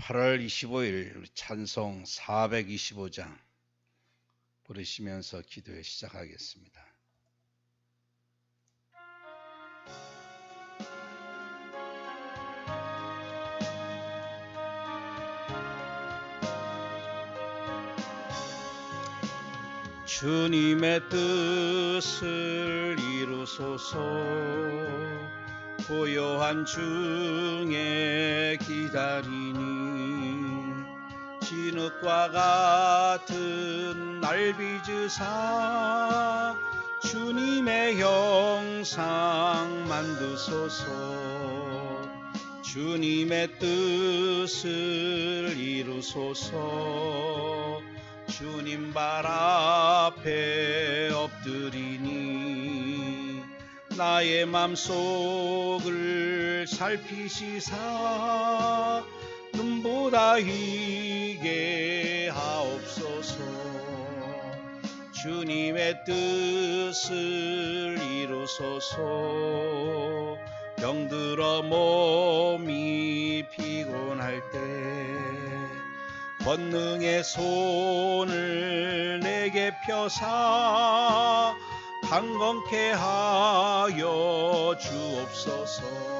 8월 25일 찬송 425장 부르시면서 기도에 시작하겠습니다. 주님의 뜻을 이루소서 고요한 중에 기다리니 진흙과 같은 날 빚으사 주님의 형상 만드소서. 주님의 뜻을 이루소서. 주님 발 앞에 엎드리니 나의 맘속을 살피시사 희게 하옵소서. 주님의 뜻을 이루소서. 병들어 몸이 피곤할 때 권능의 손을 내게 펴사 강건케 하여 주옵소서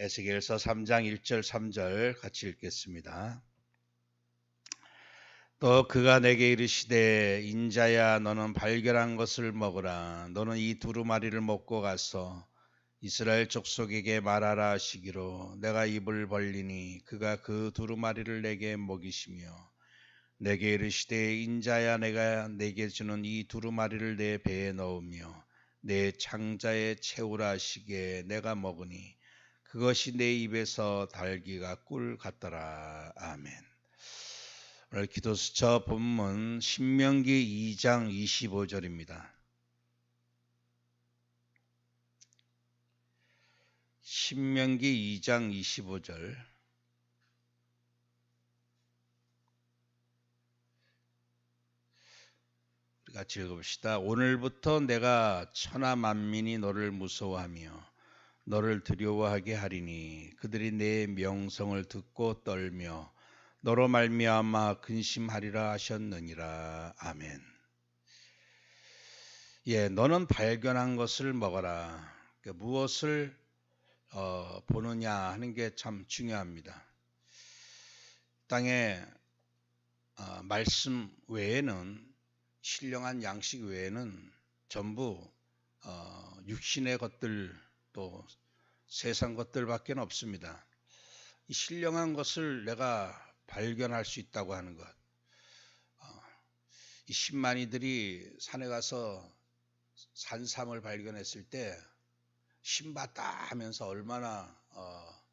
에스겔서 3장 1절 3절 같이 읽겠습니다. 또 그가 내게 이르시되 인자야 너는 발견한 것을 먹으라 너는 이 두루마리를 먹고 가서 이스라엘 족속에게 말하라 하시기로 내가 입을 벌리니 그가 그 두루마리를 내게 먹이시며 내게 이르시되 인자야 내가 내게 주는 이 두루마리를 내 배에 넣으며 내 창자에 채우라 하시기에 내가 먹으니 그것이 내 입에서 달기가 꿀 같더라 아멘 오늘 기도수처 본문 신명기 2장 25절입니다. 신명기 2장 25절 우리 같이 읽어봅시다. 오늘부터 내가 천하 만민이 너를 무서워하며 너를 두려워하게 하리니 그들이 내 명성을 듣고 떨며 너로 말미암아 근심하리라 하셨느니라. 아멘. 예, 너는 발견한 것을 먹어라. 그러니까 무엇을 어, 보느냐 하는 게 참 중요합니다. 땅에 어, 말씀 외에는 신령한 양식 외에는 전부 어, 육신의 것들 또 세상 것들밖에 없습니다. 이 신령한 것을 내가 발견할 수 있다고 하는 것. 어, 이 신만이들이 산에 가서 산삼을 발견했을 때 신봤다 하면서 얼마나 어,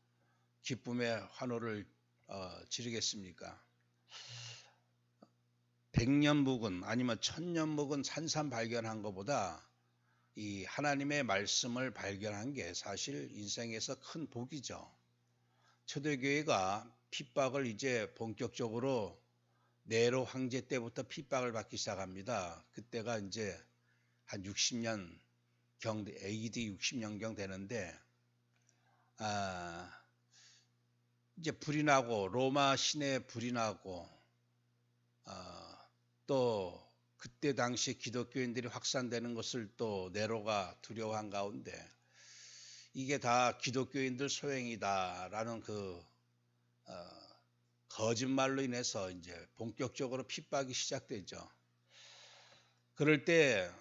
기쁨의 환호를 어, 지르겠습니까? 백년 묵은 아니면 천년 묵은 산삼 발견한 것보다 이 하나님의 말씀을 발견한 게 사실 인생에서 큰 복이죠. 초대교회가 핍박을 이제 본격적으로 네로 황제 때부터 핍박을 받기 시작합니다. 그때가 이제 한 60년 경 AD 60년경 되는데 아 이제 불이 나고 로마 시내에 불이 나고 아, 또 그때 당시 기독교인들이 확산되는 것을 또 네로가 두려워한 가운데 이게 다 기독교인들 소행이다라는 그 어, 거짓말로 인해서 이제 본격적으로 핍박이 시작되죠. 그럴 때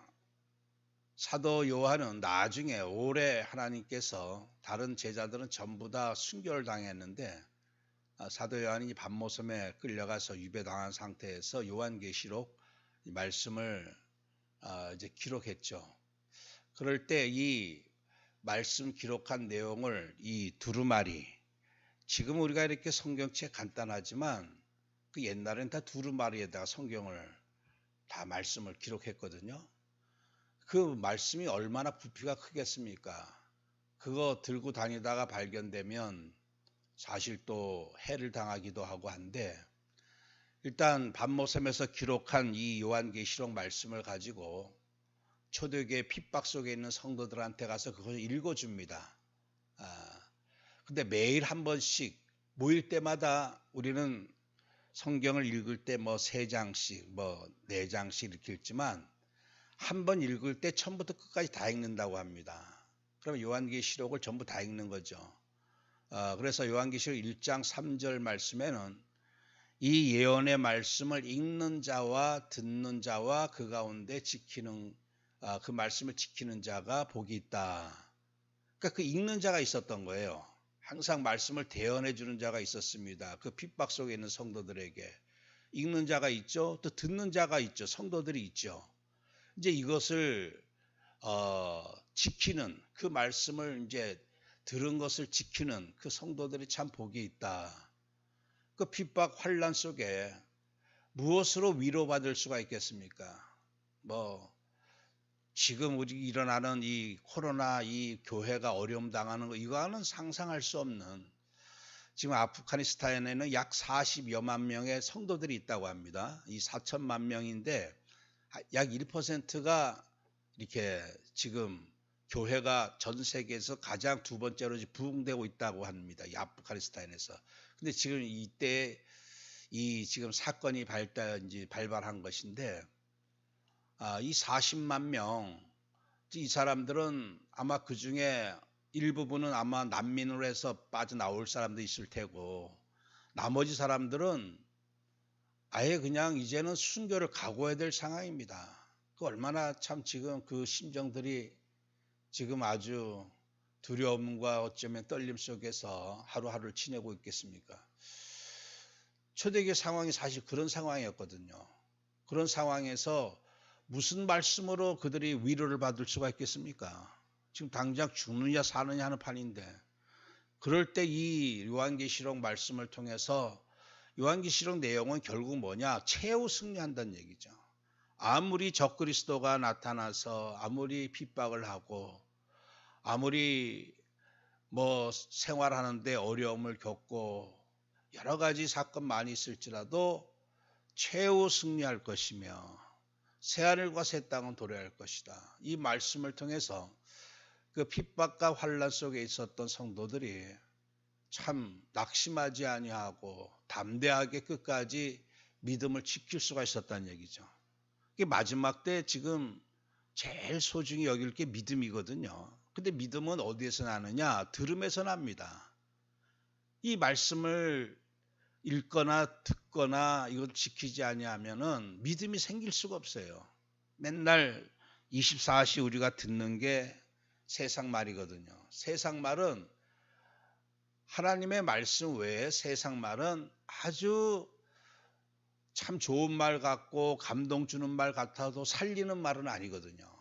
사도 요한은 나중에 오래 하나님께서 다른 제자들은 전부 다 순교를 당했는데 아, 사도 요한이 밤모섬에 끌려가서 유배당한 상태에서 요한계시록 말씀을 아, 이제 기록했죠. 그럴 때 이 말씀 기록한 내용을 이 두루마리 지금 우리가 이렇게 성경책 간단하지만 그 옛날엔 다 두루마리에다가 성경을 다 말씀을 기록했거든요. 그 말씀이 얼마나 부피가 크겠습니까? 그거 들고 다니다가 발견되면 사실 또 해를 당하기도 하고 한데 일단 반모섬에서 기록한 이 요한계시록 말씀을 가지고 초대교회 핍박 속에 있는 성도들한테 가서 그것을 읽어줍니다. 아, 근데 매일 한 번씩 모일 때마다 우리는 성경을 읽을 때 뭐 세 장씩, 뭐 네 장씩 이렇게 읽지만 한 번 읽을 때 처음부터 끝까지 다 읽는다고 합니다. 그럼 요한계시록을 전부 다 읽는 거죠. 어, 그래서 요한계시록 1장 3절 말씀에는 이 예언의 말씀을 읽는 자와 듣는 자와 그 가운데 지키는 아, 그 말씀을 지키는 자가 복이 있다. 그러니까 그 읽는 자가 있었던 거예요. 항상 말씀을 대언해 주는 자가 있었습니다. 그 핍박 속에 있는 성도들에게 읽는 자가 있죠. 또 듣는 자가 있죠. 성도들이 있죠. 이제 이것을 어, 지키는 그 말씀을 이제 들은 것을 지키는 그 성도들이 참 복이 있다. 그 핍박 환란 속에 무엇으로 위로받을 수가 있겠습니까? 뭐 지금 우리 일어나는 이 코로나 이 교회가 어려움 당하는 거 이거는 상상할 수 없는 지금 아프가니스탄에는 약 40여만 명의 성도들이 있다고 합니다. 이 4천만 명인데 약 1%가 이렇게 지금 교회가 전 세계에서 가장 두 번째로 부흥되고 있다고 합니다. 이 아프가니스탄에서. 근데 지금 이때 이 지금 사건이 발달 이제 발발한 것인데 아, 이 40만 명, 이 사람들은 아마 그 중에 일부분은 아마 난민으로 해서 빠져나올 사람도 있을 테고, 나머지 사람들은 아예 그냥 이제는 순교를 각오해야 될 상황입니다. 그 얼마나 참 지금 그 심정들이 지금 아주 두려움과 어쩌면 떨림 속에서 하루하루를 지내고 있겠습니까? 초대교 상황이 사실 그런 상황이었거든요. 그런 상황에서 무슨 말씀으로 그들이 위로를 받을 수가 있겠습니까? 지금 당장 죽느냐 사느냐 하는 판인데 그럴 때 이 요한계시록 말씀을 통해서 요한계시록 내용은 결국 뭐냐? 최후 승리한다는 얘기죠. 아무리 적그리스도가 나타나서 아무리 핍박을 하고 아무리 뭐 생활하는데 어려움을 겪고 여러 가지 사건 많이 있을지라도 최후 승리할 것이며 새하늘과 새 땅은 도래할 것이다. 이 말씀을 통해서 그 핍박과 환란 속에 있었던 성도들이 참 낙심하지 아니하고 담대하게 끝까지 믿음을 지킬 수가 있었다는 얘기죠. 마지막 때 지금 제일 소중히 여길 게 믿음이거든요. 근데 믿음은 어디에서 나느냐? 들음에서 납니다. 이 말씀을 읽거나 듣거나 이걸 지키지 아니하면은 믿음이 생길 수가 없어요. 맨날 24시 우리가 듣는 게 세상 말이거든요. 세상 말은 하나님의 말씀 외에 세상 말은 아주 참 좋은 말 같고 감동 주는 말 같아도 살리는 말은 아니거든요.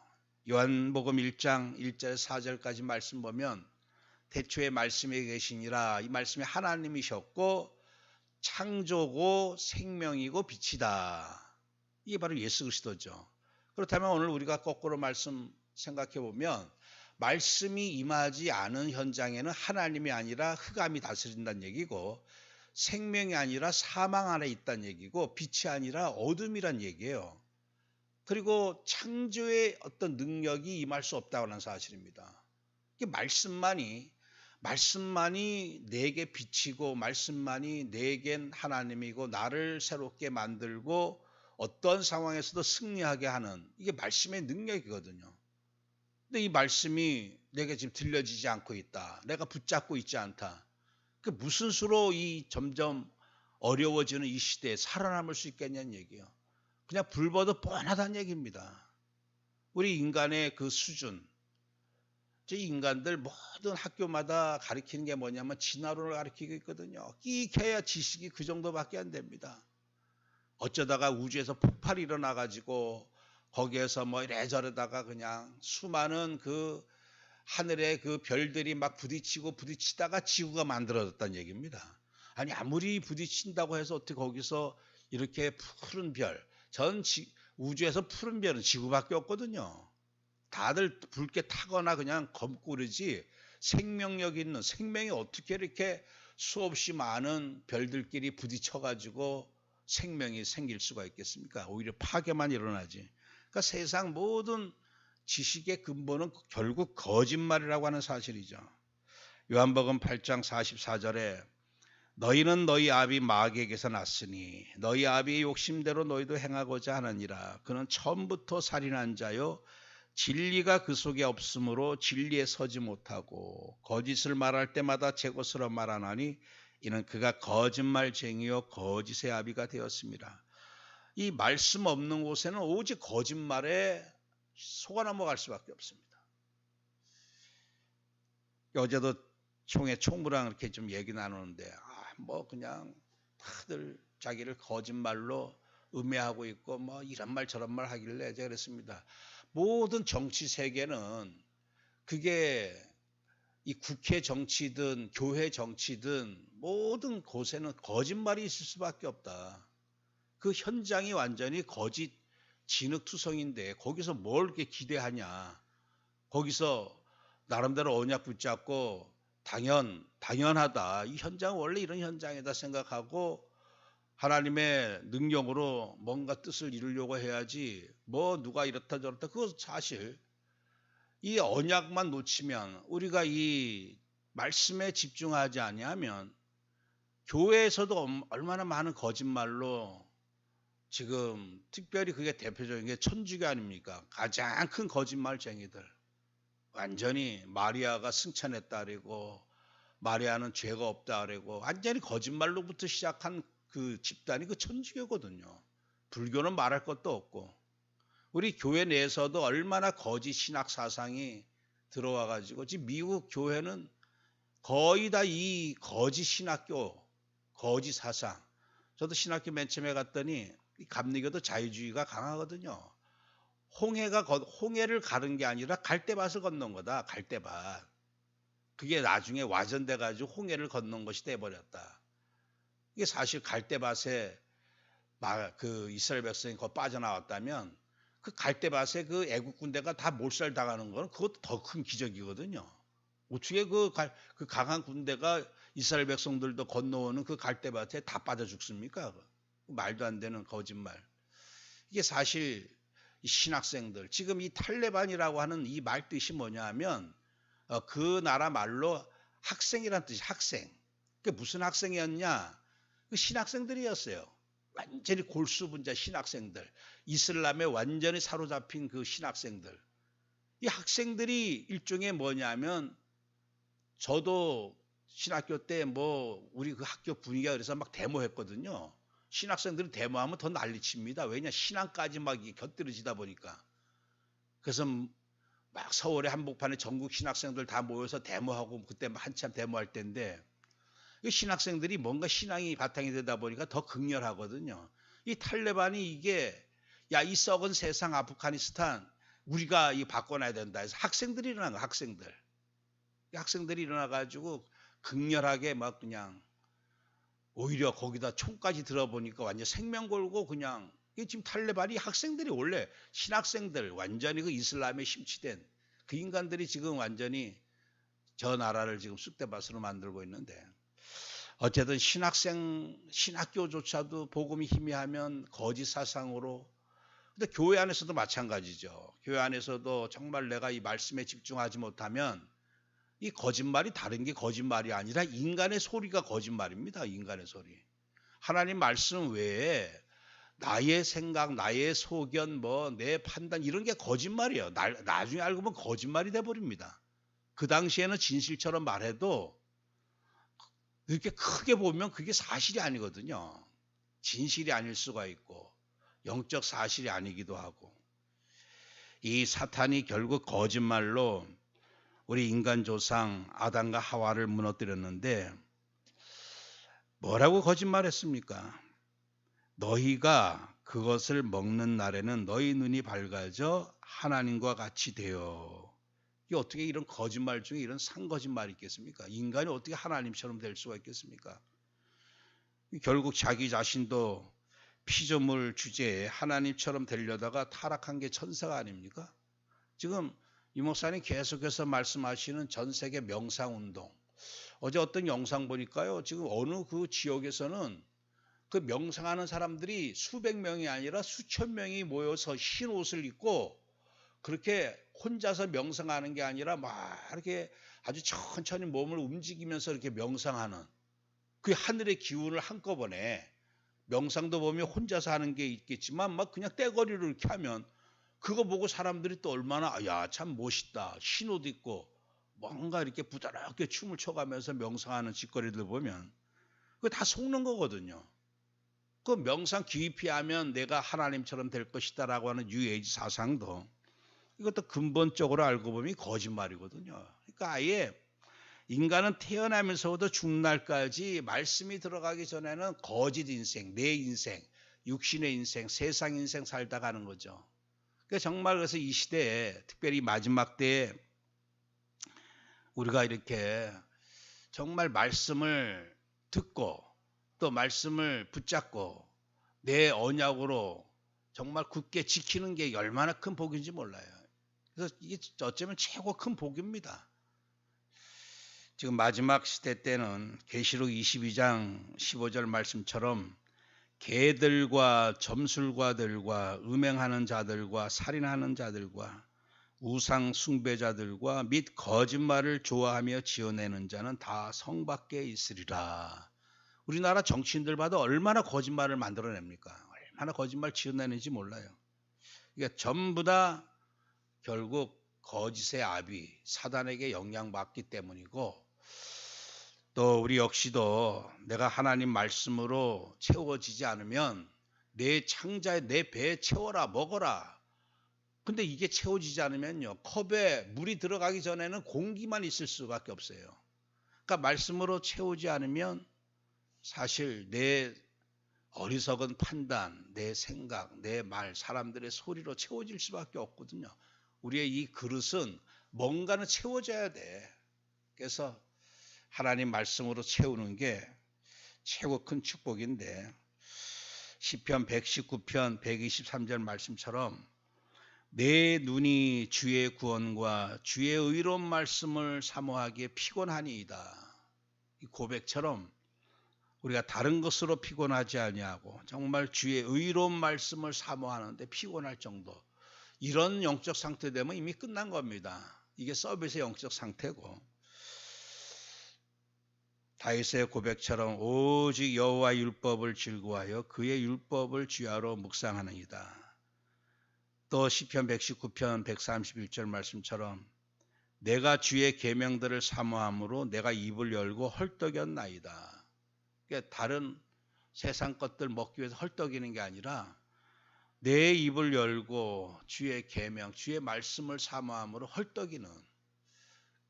요한복음 1장 1절 4절까지 말씀 보면 대초에 말씀에 계시니라 이 말씀이 하나님이셨고 창조고 생명이고 빛이다. 이게 바로 예수 그리스도죠. 그렇다면 오늘 우리가 거꾸로 말씀 생각해 보면 말씀이 임하지 않은 현장에는 하나님이 아니라 흑암이 다스린다는 얘기고 생명이 아니라 사망 안에 있다는 얘기고 빛이 아니라 어둠이란 얘기예요. 그리고 창조의 어떤 능력이 임할 수 없다고 하는 사실입니다. 이게 말씀만이 말씀만이 내게 비치고 말씀만이 내겐 하나님이고 나를 새롭게 만들고 어떤 상황에서도 승리하게 하는 이게 말씀의 능력이거든요. 근데 이 말씀이 내게 지금 들려지지 않고 있다. 내가 붙잡고 있지 않다. 그 무슨 수로 이 점점 어려워지는 이 시대에 살아남을 수 있겠냐는 얘기예요. 그냥 불보듯 뻔하다는 얘기입니다. 우리 인간의 그 수준, 저 인간들 모든 학교마다 가르치는 게 뭐냐면 진화론을 가르치고 있거든요. 끼켜야 지식이 그 정도밖에 안 됩니다. 어쩌다가 우주에서 폭발이 일어나 가지고 거기에서 뭐 이래저래다가 그냥 수많은 그 하늘의 그 별들이 막 부딪히고 부딪히다가 지구가 만들어졌다는 얘기입니다. 아니 아무리 부딪힌다고 해서 어떻게 거기서 이렇게 푸른 별, 전 지- 우주에서 푸른 별은 지구밖에 없거든요. 다들 붉게 타거나 그냥 그러지 생명력 있는 생명이 어떻게 이렇게 수없이 많은 별들끼리 부딪혀 가지고 생명이 생길 수가 있겠습니까? 오히려 파괴만 일어나지. 그러니까 세상 모든 지식의 근본은 결국 거짓말이라고 하는 사실이죠. 요한복음 8장 44절에 너희는 너희 아비 마귀에게서 났으니 너희 아비의 욕심대로 너희도 행하고자 하느니라. 그는 처음부터 살인한 자요 진리가 그 속에 없으므로 진리에 서지 못하고 거짓을 말할 때마다 제 것으로 말하나니 이는 그가 거짓말쟁이요 거짓의 아비가 되었습니다. 이 말씀 없는 곳에는 오직 거짓말에 속아 넘어갈 수밖에 없습니다. 어제도 총회 총무랑 이렇게 좀 얘기 나누는데 아 뭐 그냥 다들 자기를 거짓말로 음해하고 있고 뭐 이런 말 저런 말 하길래 제가 그랬습니다. 모든 정치 세계는 그게 이 국회 정치든 교회 정치든 모든 곳에는 거짓말이 있을 수밖에 없다. 그 현장이 완전히 거짓 진흙투성인데 거기서 뭘 이렇게 기대하냐. 거기서 나름대로 언약 붙잡고 당연 당연하다. 이 현장은 원래 이런 현장이다 생각하고 하나님의 능력으로 뭔가 뜻을 이루려고 해야지 뭐 누가 이렇다 저렇다 그거 사실 이 언약만 놓치면 우리가 이 말씀에 집중하지 아니하면 교회에서도 엄- 얼마나 많은 거짓말로 지금 특별히 그게 대표적인 게 천주교 아닙니까? 가장 큰 거짓말쟁이들. 완전히 마리아가 승천했다 그러고 마리아는 죄가 없다 그러고 완전히 거짓말로부터 시작한 그 집단이 그 천주교거든요. 불교는 말할 것도 없고 우리 교회 내에서도 얼마나 거짓 신학 사상이 들어와 가지고 지금 미국 교회는 거의 다 이 거짓 신학교, 거짓 사상. 저도 신학교 맨 처음에 갔더니 이 감리교도 자유주의가 강하거든요. 홍해가 건- 홍해를 가른 게 아니라 갈대밭을 건넌 거다. 갈대밭. 그게 나중에 와전돼 가지고 홍해를 건넌 것이 돼 버렸다. 이게 사실 갈대밭에 마- 그 이스라엘 백성이 거 빠져나왔다면 그 갈대밭에 그 애국 군대가 다 몰살 당하는 건 그것도 더 큰 기적이거든요. 어떻게 그, 갈- 그 강한 군대가 이스라엘 백성들도 건너오는 그 갈대밭에 다 빠져 죽습니까? 말도 안 되는 거짓말. 이게 사실 이 신학생들 지금 이 탈레반이라고 하는 이 말 뜻이 뭐냐면 어, 그 나라 말로 학생이란 뜻이 학생. 그 무슨 학생이었냐? 그 신학생들이었어요. 완전히 골수 분자 신학생들. 이슬람에 완전히 사로잡힌 그 신학생들. 이 학생들이 일종의 뭐냐면 저도 신학교 때 뭐 우리 그 학교 분위기가 그래서 막 데모했거든요. 신학생들이 데모하면 더 난리칩니다. 왜냐 신앙까지 막 곁들여지다 보니까. 그래서 막 서울의 한복판에 전국 신학생들 다 모여서 데모하고 그때 한참 데모할 때인데 이 신학생들이 뭔가 신앙이 바탕이 되다 보니까 더 극렬하거든요. 이 탈레반이 이게 야 이 썩은 세상 아프가니스탄 우리가 이 바꿔놔야 된다 해서 학생들이 일어난 거 학생들. 이 학생들이 일어나 가지고 극렬하게 막 그냥 오히려 거기다 총까지 들어보니까 완전 생명 걸고 그냥 이게 지금 탈레반이 학생들이 원래 신학생들 완전히 그 이슬람에 심취된 그 인간들이 지금 완전히 저 나라를 지금 쑥대밭으로 만들고 있는데 어쨌든 신학생 신학교조차도 복음이 희미하면 거짓 사상으로 근데 교회 안에서도 마찬가지죠. 교회 안에서도 정말 내가 이 말씀에 집중하지 못하면 이 거짓말이 다른 게 거짓말이 아니라 인간의 소리가 거짓말입니다. 인간의 소리. 하나님 말씀 외에 나의 생각, 나의 소견, 뭐 내 판단 이런 게 거짓말이에요. 나, 나중에 알고 보면 거짓말이 돼 버립니다. 그 당시에는 진실처럼 말해도 이렇게 크게 보면 그게 사실이 아니거든요. 진실이 아닐 수가 있고 영적 사실이 아니기도 하고 이 사탄이 결국 거짓말로 우리 인간 조상 아담과 하와를 무너뜨렸는데 뭐라고 거짓말했습니까? 너희가 그것을 먹는 날에는 너희 눈이 밝아져 하나님과 같이 되어 이게 어떻게 이런 거짓말 중에 이런 상거짓말이 있겠습니까? 인간이 어떻게 하나님처럼 될 수가 있겠습니까? 결국 자기 자신도 피조물 주제에 하나님처럼 되려다가 타락한 게 천사가 아닙니까? 지금 이 목사님 계속해서 말씀하시는 전 세계 명상 운동. 어제 어떤 영상 보니까요. 지금 어느 그 지역에서는 그 명상하는 사람들이 수백 명이 아니라 수천 명이 모여서 흰 옷을 입고 그렇게 혼자서 명상하는 게 아니라 막 이렇게 아주 천천히 몸을 움직이면서 이렇게 명상하는 그 하늘의 기운을 한꺼번에 명상도 보면 혼자서 하는 게 있겠지만 막 그냥 떼거리로 이렇게 하면 그거 보고 사람들이 또 얼마나 야 참 멋있다 흰옷 입고 뭔가 이렇게 부드럽게 춤을 춰가면서 명상하는 짓거리들 보면 그거 다 속는 거거든요. 그 명상 깊이 하면 내가 하나님처럼 될 것이다라고 하는 유에이지 사상도 이것도 근본적으로 알고 보면 거짓말이거든요. 그러니까 아예 인간은 태어나면서부터 죽는 날까지 말씀이 들어가기 전에는 거짓 인생, 내 인생, 육신의 인생, 세상 인생 살다 가는 거죠. 그러니까 정말 그래서 이 시대에 특별히 마지막 때에 우리가 이렇게 정말 말씀을 듣고 또 말씀을 붙잡고 내 언약으로 정말 굳게 지키는 게 얼마나 큰 복인지 몰라요. 그래서 이게 어쩌면 최고 큰 복입니다. 지금 마지막 시대 때는 계시록 22장 15절 말씀처럼 개들과 점술가들과 음행하는 자들과 살인하는 자들과 우상 숭배자들과 및 거짓말을 좋아하며 지어내는 자는 다 성 밖에 있으리라. 우리나라 정치인들 봐도 얼마나 거짓말을 만들어냅니까? 얼마나 거짓말 지어내는지 몰라요. 그러니까 전부 다 결국 거짓의 아비 사단에게 영향받기 때문이고 또 우리 역시도 내가 하나님 말씀으로 채워지지 않으면 내 창자에 내 배에 채워라 먹어라. 근데 이게 채워지지 않으면요 컵에 물이 들어가기 전에는 공기만 있을 수밖에 없어요. 그러니까 말씀으로 채우지 않으면 사실 내 어리석은 판단, 내 생각, 내 말, 사람들의 소리로 채워질 수밖에 없거든요. 우리의 이 그릇은 뭔가는 채워져야 돼. 그래서 하나님 말씀으로 채우는 게 최고 큰 축복인데 시편 119편 123절 말씀처럼 내 눈이 주의 구원과 주의 의로운 말씀을 사모하기에 피곤하니이다. 이 고백처럼 우리가 다른 것으로 피곤하지 아니하고 정말 주의 의로운 말씀을 사모하는데 피곤할 정도 이런 영적 상태 되면 이미 끝난 겁니다. 이게 서비스의 영적 상태고 다윗의 고백처럼 오직 여호와 율법을 즐거워하여 그의 율법을 주야로 묵상하느니다. 또 시편 119편 131절 말씀처럼 내가 주의 계명들을 사모함으로 내가 입을 열고 헐떡였나이다. 그러니까 다른 세상 것들 먹기 위해서 헐떡이는 게 아니라 내 입을 열고 주의 계명, 주의 말씀을 사모함으로 헐떡이는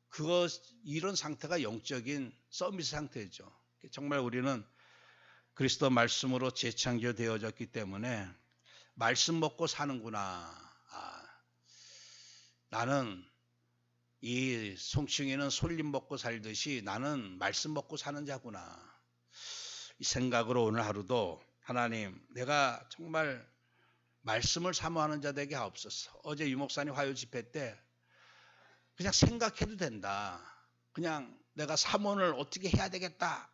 그것 이런 상태가 영적인 서비스 상태죠. 정말 우리는 그리스도 말씀으로 재창조되어졌기 때문에 말씀 먹고 사는구나. 아, 나는 이 송충이는 솔림 먹고 살듯이 나는 말씀 먹고 사는 자구나. 이 생각으로 오늘 하루도 하나님 내가 정말 말씀을 사모하는 자 되게 하옵소서. 어제 유목사님 화요 집회 때 그냥 생각해도 된다. 그냥 내가 사원을 어떻게 해야 되겠다.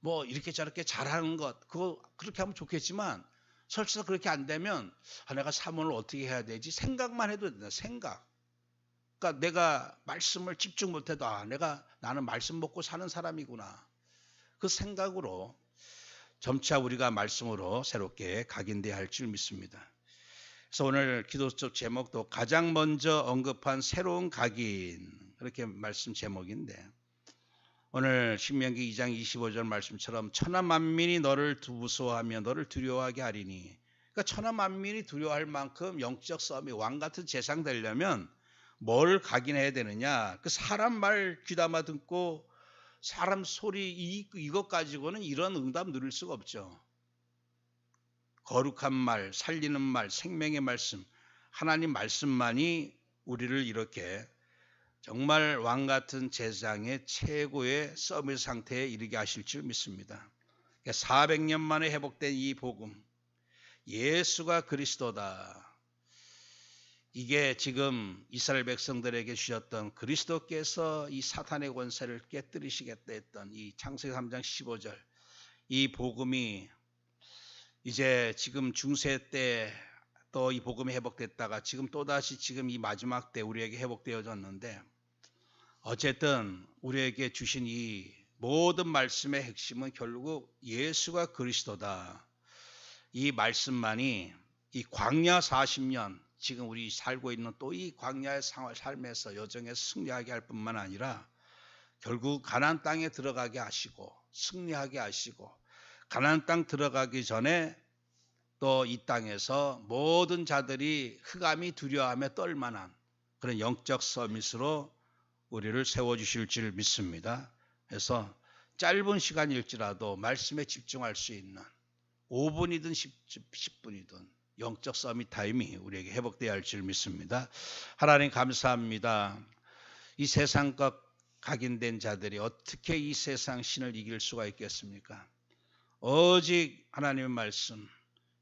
뭐 이렇게 저렇게 잘하는 것 그거 그렇게 하면 좋겠지만 설사 그렇게 안 되면 아, 내가 사원을 어떻게 해야 되지 생각만 해도 된다. 생각. 그러니까 내가 말씀을 집중 못해도 아 내가 나는 말씀 먹고 사는 사람이구나. 그 생각으로 점차 우리가 말씀으로 새롭게 각인돼야 할 줄 믿습니다. 그래서 오늘 기도적 제목도 가장 먼저 언급한 새로운 각인 그렇게 말씀 제목인데 오늘 신명기 2장 25절 말씀처럼 천하 만민이 너를 무서워하며 너를 두려워하게 하리니 그러니까 천하 만민이 두려워할 만큼 영적 싸움이 왕 같은 재상 되려면 뭘 각인해야 되느냐 그 사람 말 귀담아 듣고 사람 소리 이, 이것 가지고는 이런 응답 누릴 수가 없죠. 거룩한 말, 살리는 말, 생명의 말씀, 하나님 말씀만이 우리를 이렇게 정말 왕 같은 제장의 최고의 서밋 상태에 이르게 하실 줄 믿습니다. 400년 만에 회복된 이 복음, 예수가 그리스도다. 이게 지금 이스라엘 백성들에게 주셨던 그리스도께서 이 사탄의 권세를 깨뜨리시겠다 했던 이 창세기 3장 15절 이 복음이 이제 지금 중세 때 또 이 복음이 회복됐다가 지금 또다시 지금 이 마지막 때 우리에게 회복되어졌는데 어쨌든 우리에게 주신 이 모든 말씀의 핵심은 결국 예수가 그리스도다. 이 말씀만이 이 광야 40년 지금 우리 살고 있는 또 이 광야의 상황 삶에서 여정에 승리하게 할 뿐만 아니라 결국 가나안 땅에 들어가게 하시고 승리하게 하시고 가나안 땅 들어가기 전에 또 이 땅에서 모든 자들이 흑암이 두려워하며 떨만한 그런 영적 서밋으로 우리를 세워 주실 줄 믿습니다. 그래서 짧은 시간일지라도 말씀에 집중할 수 있는 5분이든 10, 분이든 영적 서밋 타임이 우리에게 회복되어야 할 줄 믿습니다. 하나님 감사합니다. 이 세상과 각인된 자들이 어떻게 이 세상 신을 이길 수가 있겠습니까? 오직 하나님의 말씀,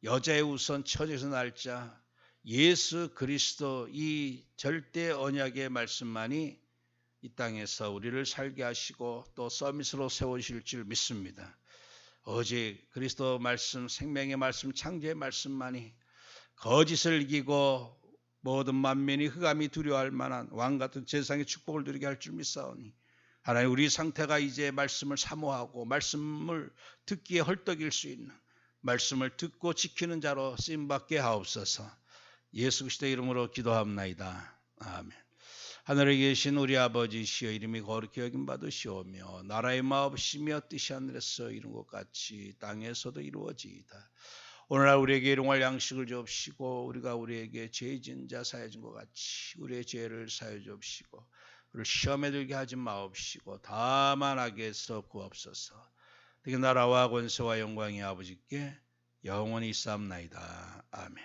여자의 우선 처제에서 날짜, 예수 그리스도 이 절대 언약의 말씀만이 이 땅에서 우리를 살게 하시고 또 서밋으로 세우실 줄 믿습니다. 오직 그리스도 말씀, 생명의 말씀, 창조의 말씀만이 거짓을 이기고 모든 만면이 흑암이 두려워할 만한 왕 같은 세상의 축복을 누리게 할 줄 믿사오니 하나님 우리 상태가 이제 말씀을 사모하고 말씀을 듣기에 헐떡일 수 있는 말씀을 듣고 지키는 자로 쓰임 받게 하옵소서. 예수 그리스도의 이름으로 기도합나이다. 아멘. 하늘에 계신 우리 아버지시여 이름이 거룩히 여김 받으시오며 나라의 마옵시며 뜻이 하늘에서 이룬 것 같이 땅에서도 이루어지이다. 오늘날 우리에게 일용할 양식을 주옵시고 우리가 우리에게 죄진 자 사해 준것 같이 우리의 죄를 사해 주옵시고 우리를 시험에 들게 하지 마옵시고 다만 악에서 구옵소서. 특히 나라와 권세와 영광이 아버지께 영원히 쌓옵나이다. 아멘.